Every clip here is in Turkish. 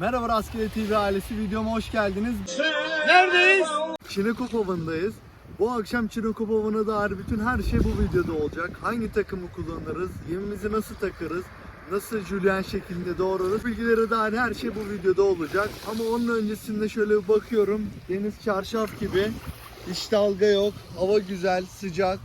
Merhaba Rastgele TV ailesi videoma hoş geldiniz. Neredeyiz? Çinekop Ova'ndayız. Bu akşam Çinekop Ova'na dair bütün her şey bu videoda olacak. Hangi takımı kullanırız, yemimizi nasıl takarız, nasıl jülyen şeklinde doğrarız bilgilere dair her şey bu videoda olacak. Ama onun öncesinde şöyle bir bakıyorum. Deniz çarşaf gibi. Hiç dalga yok. Hava güzel, sıcak.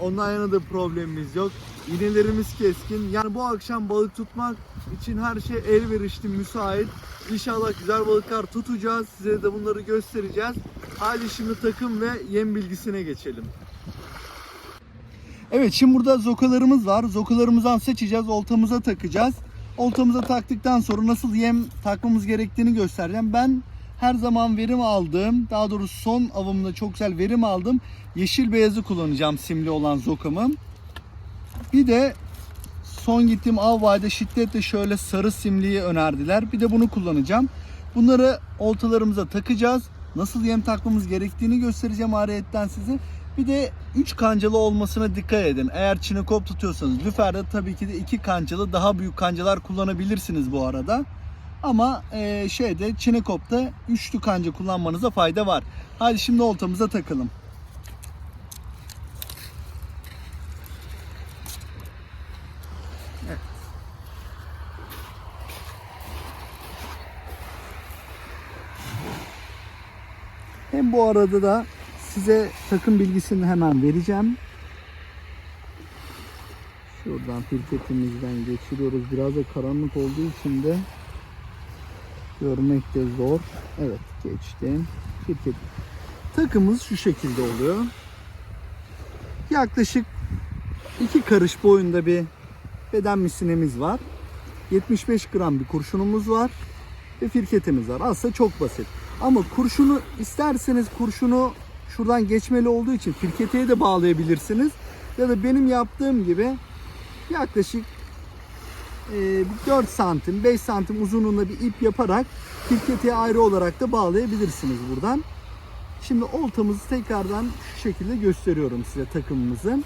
Ondan yana da problemimiz yok. İğnelerimiz keskin. Yani bu akşam balık tutmak için her şey elverişli, müsait. İnşallah güzel balıklar tutacağız. Size de bunları göstereceğiz. Hadi şimdi takım ve yem bilgisine geçelim. Evet şimdi burada zokalarımız var. Zokalarımızdan seçeceğiz. Oltamıza takacağız. Oltamıza taktıktan sonra nasıl yem takmamız gerektiğini göstereceğim. Ben her zaman verim aldığım, daha doğrusu son avımda çok güzel verim aldım. Yeşil beyazı kullanacağım simli olan zokamı. Bir de son gittiğim av vade şiddetle şöyle sarı simliği önerdiler. Bir de bunu kullanacağım. Bunları oltalarımıza takacağız. Nasıl yem takmamız gerektiğini göstereceğim ariyetten size. Bir de 3 kancalı olmasına dikkat edin. Eğer çinekop tutuyorsanız lüferde tabii ki de 2 kancalı daha büyük kancalar kullanabilirsiniz bu arada. Ama e, şeyde çinekopta üçlü kanca kullanmanıza fayda var. Hadi şimdi oltamıza takalım. Bu arada da size takım bilgisini hemen vereceğim. Şuradan filtretimizden geçiriyoruz. Biraz da karanlık olduğu için de görmek de zor. Evet geçtim. Filtre. Takımız şu şekilde oluyor. Yaklaşık iki karış boyunda bir beden misinemiz var. 75 gram bir kurşunumuz var ve firketimiz var. Aslında çok basit. Ama kurşunu isterseniz kurşunu şuradan geçmeli olduğu için firketeye de bağlayabilirsiniz. Ya da benim yaptığım gibi yaklaşık e, 4 santim 5 santim uzunluğunda bir ip yaparak firketeye ayrı olarak da bağlayabilirsiniz buradan. Şimdi oltamızı tekrardan şu şekilde gösteriyorum size takımımızı.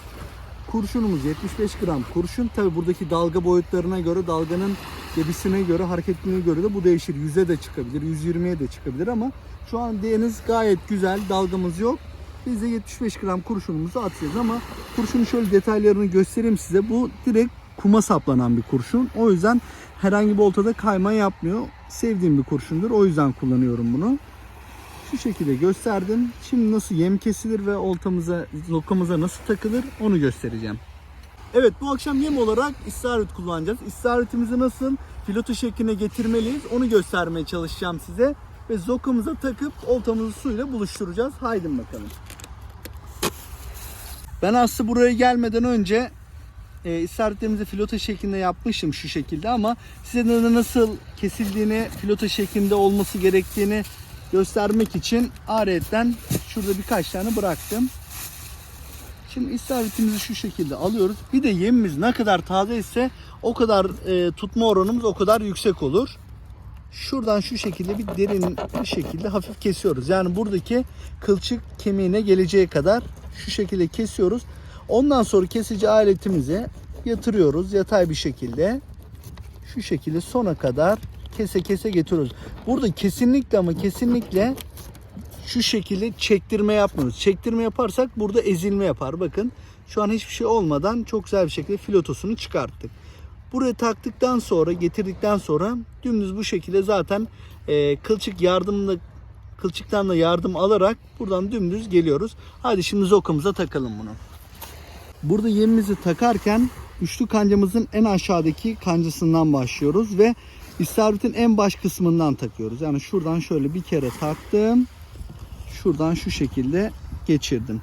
Kurşunumuz 75 gram kurşun. Tabi buradaki dalga boyutlarına göre, dalganın gebisine göre, hareketine göre de bu değişir. 100'e de çıkabilir, 120'ye de çıkabilir ama şu an deniz gayet güzel, dalgamız yok. Biz de 75 gram kurşunumuzu atacağız ama kurşunun şöyle detaylarını göstereyim size. Bu direkt kuma saplanan bir kurşun. O yüzden herhangi bir oltada kayma yapmıyor. Sevdiğim bir kurşundur. O yüzden kullanıyorum bunu. Şu şekilde gösterdim. Şimdi nasıl yem kesilir ve oltamıza, zokamıza nasıl takılır onu göstereceğim. Evet bu akşam yem olarak istavrit kullanacağız. İstavritimizi nasıl filoto şekline getirmeliyiz onu göstermeye çalışacağım size. Ve zokamıza takıp oltamızı suyla buluşturacağız. Haydi bakalım. Ben aslında buraya gelmeden önce e, istavritlerimizi filota şeklinde yapmıştım şu şekilde ama size nasıl kesildiğini, filota şeklinde olması gerektiğini göstermek için aretten şurada birkaç tane bıraktım. Şimdi istavritimizi şu şekilde alıyoruz. Bir de yemimiz ne kadar taze ise o kadar e, tutma oranımız o kadar yüksek olur. Şuradan şu şekilde bir derin bir şekilde hafif kesiyoruz. Yani buradaki kılçık kemiğine geleceği kadar şu şekilde kesiyoruz. Ondan sonra kesici aletimize yatırıyoruz yatay bir şekilde. Şu şekilde sona kadar kese kese getiriyoruz. Burada kesinlikle ama kesinlikle şu şekilde çektirme yapmıyoruz. Çektirme yaparsak burada ezilme yapar. Bakın şu an hiçbir şey olmadan çok güzel bir şekilde filotosunu çıkarttık. Buraya taktıktan sonra getirdikten sonra dümdüz bu şekilde zaten e, kılçık yardımla kılçıktan da yardım alarak buradan dümdüz geliyoruz. Hadi şimdi zokamıza takalım bunu. Burada yemimizi takarken üçlü kancamızın en aşağıdaki kancasından başlıyoruz ve istavritin en baş kısmından takıyoruz. Yani şuradan şöyle bir kere taktım. Şuradan şu şekilde geçirdim.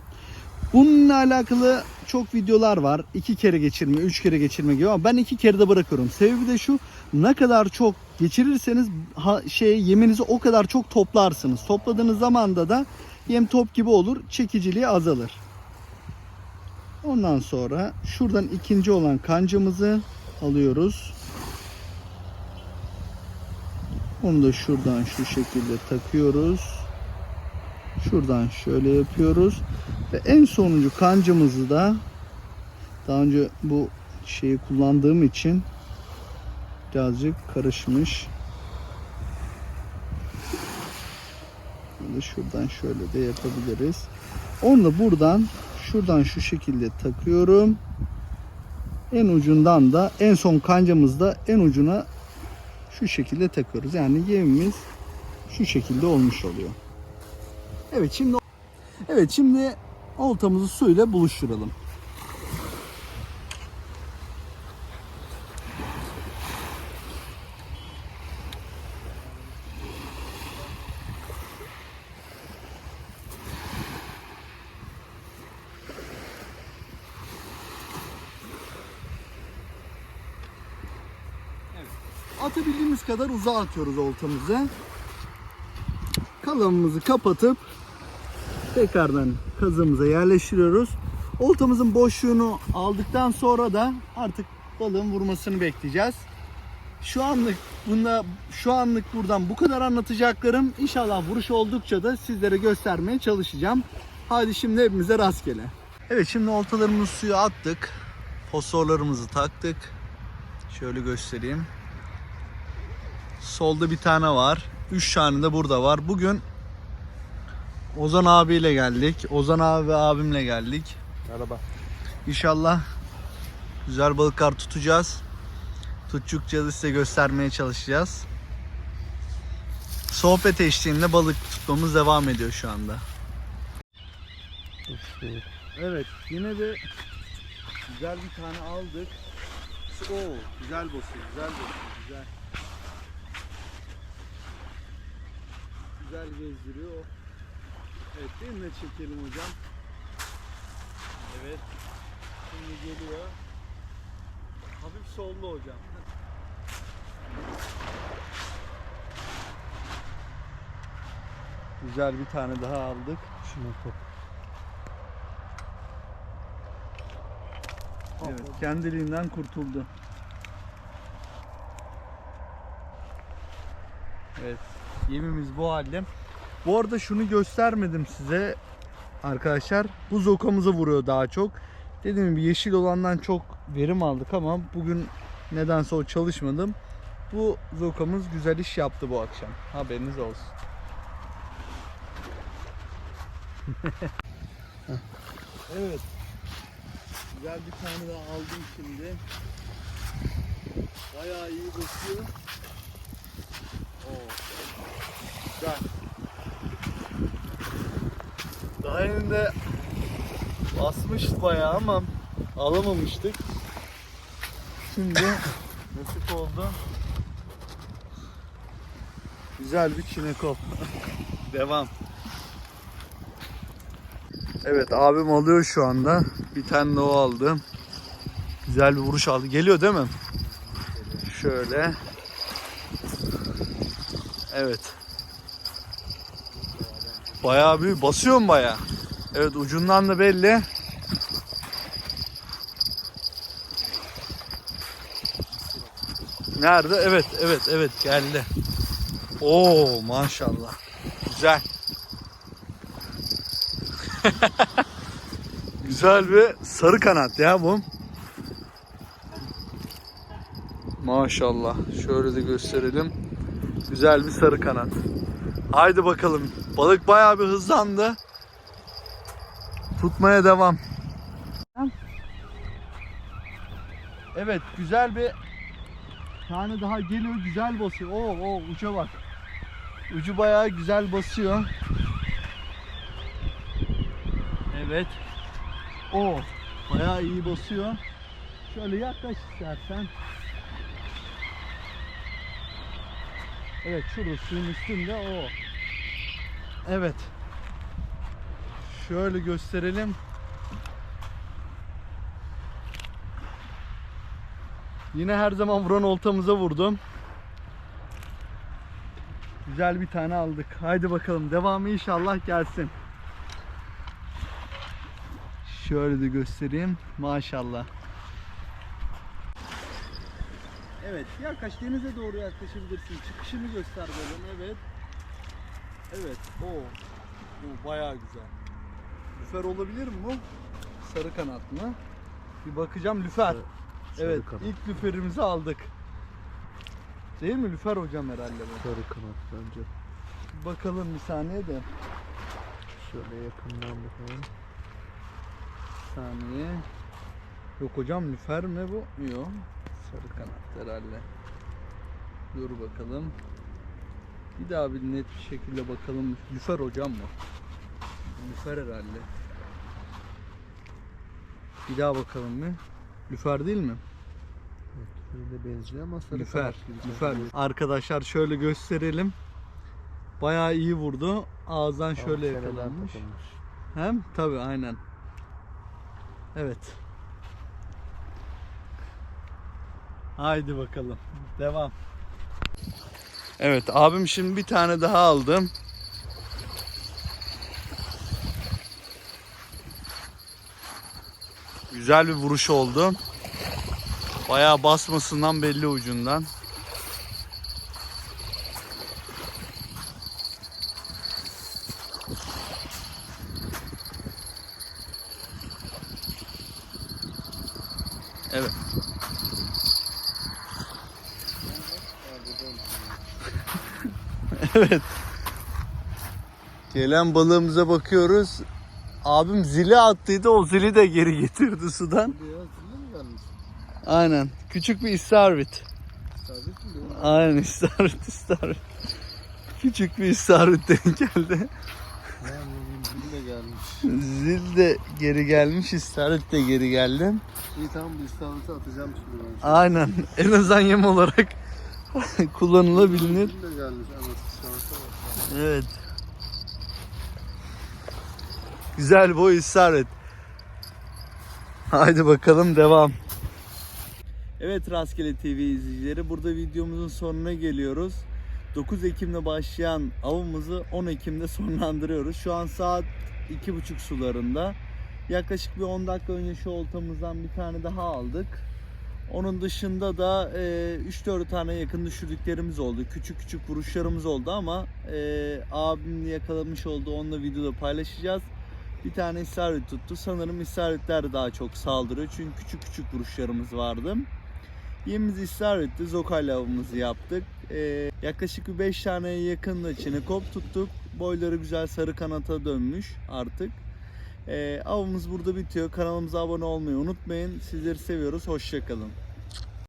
Bununla alakalı çok videolar var. İki kere geçirme, üç kere geçirme gibi ama ben iki kere de bırakıyorum. Sebebi de şu ne kadar çok geçirirseniz ha, şey yeminizi o kadar çok toplarsınız. Topladığınız zamanda da yem top gibi olur, çekiciliği azalır. Ondan sonra şuradan ikinci olan kancamızı alıyoruz. Onu da şuradan şu şekilde takıyoruz. Şuradan şöyle yapıyoruz. Ve en sonuncu kancamızı da daha önce bu şeyi kullandığım için birazcık karışmış. Şöyle şuradan şöyle de yapabiliriz. Onu da buradan şuradan şu şekilde takıyorum. En ucundan da en son kancamızda en ucuna şu şekilde takıyoruz. Yani yemimiz şu şekilde olmuş oluyor. Evet şimdi Evet şimdi oltamızı suyla buluşturalım. Atabildiğimiz kadar uzağa atıyoruz oltamızı. Kalanımızı kapatıp tekrardan kazığımıza yerleştiriyoruz. Oltamızın boşluğunu aldıktan sonra da artık balığın vurmasını bekleyeceğiz. Şu anlık bunda şu anlık buradan bu kadar anlatacaklarım. İnşallah vuruş oldukça da sizlere göstermeye çalışacağım. Hadi şimdi hepimize rastgele. Evet şimdi oltalarımızı suya attık. Fosforlarımızı taktık. Şöyle göstereyim. Solda bir tane var. 3 tane de burada var. Bugün Ozan abiyle geldik. Ozan abi ve abimle geldik. Merhaba. İnşallah güzel balıklar tutacağız. Tuttukça da size göstermeye çalışacağız. Sohbet eşliğinde balık tutmamız devam ediyor şu anda. Evet yine de güzel bir tane aldık. Oo güzel basıyor, güzel basıyor, güzel. Güzel gezdiriyor. Evet değil mi çekelim hocam? Evet. Şimdi geliyor. Hafif sollu hocam. Güzel bir tane daha aldık. Şunu top. Evet, kendiliğinden kurtuldu. Evet, yemimiz bu halde. Bu arada şunu göstermedim size arkadaşlar. Bu zokamızı vuruyor daha çok. Dediğim gibi yeşil olandan çok verim aldık ama bugün nedense o çalışmadım. Bu zokamız güzel iş yaptı bu akşam. Haberiniz olsun. evet. Güzel bir tane daha aldım şimdi. Bayağı iyi basıyor. Oo. Güzel. Daha önce basmıştı bayağı ama alamamıştık. Şimdi nasip oldu. Güzel bir çinekop. Devam. Evet abim alıyor şu anda. Bir tane de o aldı. Güzel bir vuruş aldı. Geliyor değil mi? Şöyle. Evet. Bayağı büyük. Basıyor mu bayağı? Evet ucundan da belli. Nerede? Evet, evet, evet geldi. Oo maşallah. Güzel. Güzel bir sarı kanat ya bu. Maşallah. Şöyle de gösterelim. Güzel bir sarı kanat. Haydi bakalım. Balık bayağı bir hızlandı. Tutmaya devam. Evet güzel bir tane daha geliyor güzel basıyor. Oo, oo uca bak. Ucu bayağı güzel basıyor. Evet. O bayağı iyi basıyor. Şöyle yaklaş istersen. Evet şurada suyun üstünde o. Evet. Şöyle gösterelim. Yine her zaman vuran oltamıza vurdum. Güzel bir tane aldık. Haydi bakalım devamı inşallah gelsin. Şöyle de göstereyim. Maşallah. Evet, yaklaş denize doğru yaklaşabilirsin. Çıkışını göster balığın. Evet. Evet. O. O bayağı güzel. Lüfer olabilir mi bu? Sarı kanat mı? Bir bakacağım lüfer. Sarı evet, kanat. ilk lüferimizi aldık. Değil mi lüfer hocam herhalde bu? Sarı kanat bence. bakalım bir saniye de. Şöyle yakından bakalım. Bir saniye. Yok hocam lüfer mi bu? Yok. Sarı kanat herhalde. Dur bakalım. Bir daha bir net bir şekilde bakalım. Lüfer hocam bu. Lüfer herhalde. Bir daha bakalım mı? Lüfer değil mi? Evet, benziyor ama sarı Lüfer. Lüfer. Arkadaşlar şöyle gösterelim. Bayağı iyi vurdu. Ağızdan şöyle yakalanmış. Hem tabi aynen. Evet. Haydi bakalım. Devam. Evet abim şimdi bir tane daha aldım. Güzel bir vuruş oldu. Bayağı basmasından belli ucundan. Evet. evet. Gelen balığımıza bakıyoruz. Abim zili attıydı o zili de geri getirdi sudan. Aynen. Küçük bir mi? Aynen istavrit istavrit. Küçük bir istavrit denk geldi. Gelmiş. Zil de geri gelmiş, istavrit de geri geldi. İyi tamam bu istavrit'i atacağım şimdi ben. Aynen. En azından yem olarak kullanılabilir. Evet. Güzel boy istavrit. Haydi bakalım devam. Evet Rastgele TV izleyicileri burada videomuzun sonuna geliyoruz. 9 Ekim'de başlayan avımızı 10 Ekim'de sonlandırıyoruz. Şu an saat 2.30 sularında. Yaklaşık bir 10 dakika önce şu oltamızdan bir tane daha aldık. Onun dışında da e, 3-4 tane yakın düşürdüklerimiz oldu. Küçük küçük vuruşlarımız oldu ama e, abimin yakalamış olduğu onunla videoda paylaşacağız. Bir tane istavrit tuttu. Sanırım istavritler daha çok saldırıyor. Çünkü küçük küçük vuruşlarımız vardı. Yemimiz istavritti. Zokayla avımızı yaptık. E, yaklaşık bir 5 taneye yakın da çinekop tuttuk. Boyları güzel sarı kanata dönmüş artık. E, avımız burada bitiyor. Kanalımıza abone olmayı unutmayın. Sizleri seviyoruz. Hoşçakalın.